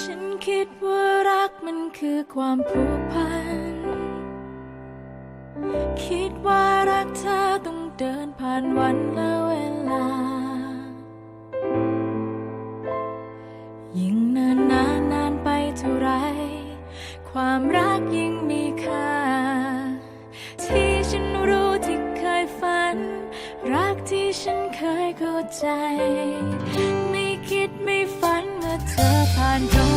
ฉันคิดว่ารักมันคือความผูกพัน คิดว่ารักเธอต้องเดินผ่านวันและเวลา ยิ่งนินนานนานไปเท่าไร ความรักยิ่งมีค่า ที่ฉันรู้ที่เคยฝัน รักที่ฉันเคยเข้าใจ ไม่